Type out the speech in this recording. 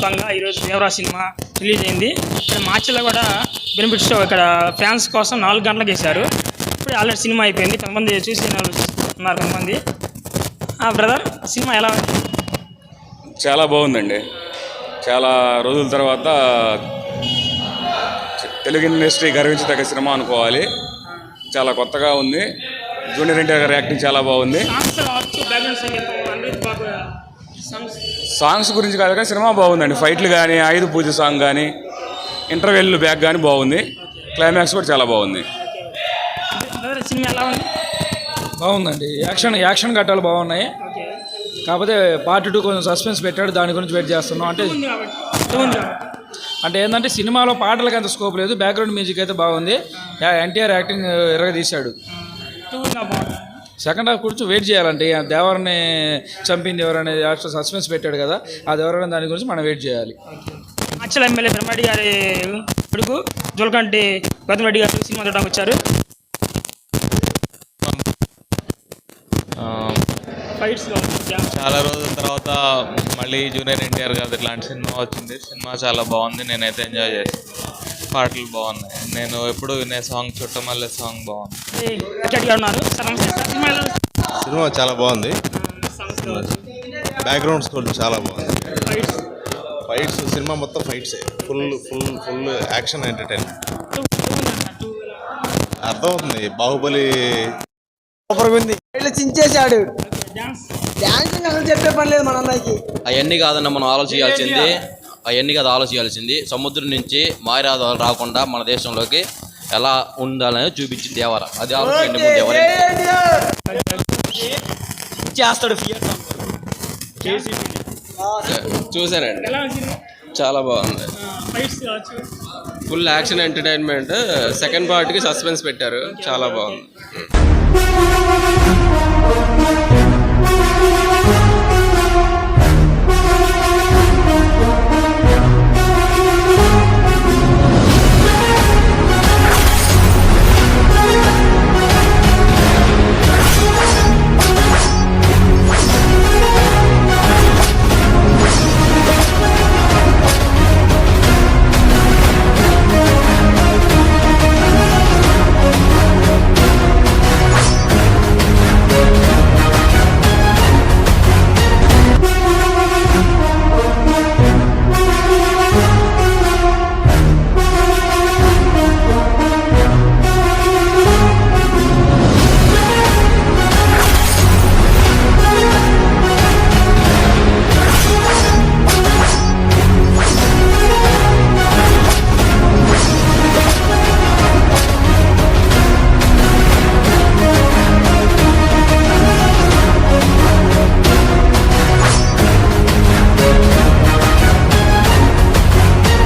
వ్యాప్తంగా ఈరోజు Devara cinema release అయింది. ఇక్కడ మార్చిలో కూడా బెనిఫిట్ షో ఇక్కడ ఫ్యాన్స్ కోసం నాలుగు గంటలకు వేశారు. ఇప్పుడు ఆల్రెడీ సినిమా అయిపోయింది. కొంతమంది చూసి ఉన్నారు కొంతమంది. బ్రదర్ సినిమా ఎలా చాలా బాగుందండి. చాలా రోజుల తర్వాత తెలుగు ఇండస్ట్రీ గర్వించదగ్గ సినిమా అనుకోవాలి. చాలా కొత్తగా ఉంది. జూనియర్ ఎన్టీఆర్ గారి యాక్టింగ్ చాలా బాగుంది. సాంగ్స్ గురించి కాదు కానీ సినిమా బాగుందండి. ఫైట్లు కానీ ఆయుధ పూజ సాంగ్ కానీ ఇంటర్వెల్ బ్యాక్ కానీ బాగుంది. క్లైమాక్స్ కూడా చాలా బాగుంది. బ్రదర్ సినిమా ఎలా ఉంది? బాగుందండి. యాక్షన్ యాక్షన్ ఘట్టాలు బాగున్నాయి. కాకపోతే పార్ట్ టూ కొంచెం సస్పెన్స్ పెట్టాడు. దాని గురించి వెయిట్ చేస్తున్నాం. అంటే అంటే ఏంటంటే సినిమాలో పాటలకి అంత స్కోప్ లేదు. బ్యాక్గ్రౌండ్ మ్యూజిక్ అయితే బాగుంది. ఎన్టీఆర్ యాక్టింగ్ ఎరగ తీశాడు. సెకండ్ హాఫ్ గురించి వెయిట్ చేయాలంటే దేవరని చంపింది ఎవరనే సస్పెన్స్ పెట్టాడు కదా అది ఎవరైనా దాని గురించి మనం వెయిట్ చేయాలి. అచ్చల ఎమ్మెల్యే బ్రహ్మరెడ్డి గారి కొడుకు జోలకంటి గౌతమ్ రెడ్డి గారు సినిమా చూడడానికి వచ్చారు. ఆ, ఫైట్స్ చాలా రోజుల తర్వాత మళ్ళీ జూనియర్ ఎన్టీఆర్ గారి ఇట్లాంటి సినిమా వచ్చింది. సినిమా చాలా బాగుంది నేనైతే ఎంజాయ్ చేస్తాను పాటలు బాగున్నాయి. నేను ఎప్పుడు వినే సాంగ్ చుట్టమల్లె సాంగ్ బాగుంది. ఉన్నారు. సినిమా ఎలా ఉంది? సినిమా చాలా బాగుంది. బ్యాక్గ్రౌండ్ స్కోర్ చాలా బాగుంది. ఫైట్స్ ఫైట్స్ సినిమా మొత్తం ఫైట్సే full full full action entertainment అర్థమవుతుంది. బాహుబలి సూపర్గా ఉంది. ఇట్లా చించేశాడు. డ్యాన్స్ డాన్స్ అసలు చెప్పే పని లేదు మన అన్నయ్యకి. అవన్నీ కాదన్న మనం ఆలోచించాల్సింది అవన్నీ కాదు ఆలోచించాల్సింది. సముద్రం నుంచి మాయరాదాలు రాకుండా మన దేశంలోకి ఎలా ఉండాలని చూపించింది దేవర అది ఆలోచించండి ముందు ఎవరైనా. చేస్తాడు చూసానండి ఎలా ఉంది సినిమా చాలా బాగుంది. ఫుల్ యాక్షన్ ఎంటర్టైన్మెంట్ సెకండ్ పార్ట్కి సస్పెన్స్ పెట్టారు. చాలా బాగుంది.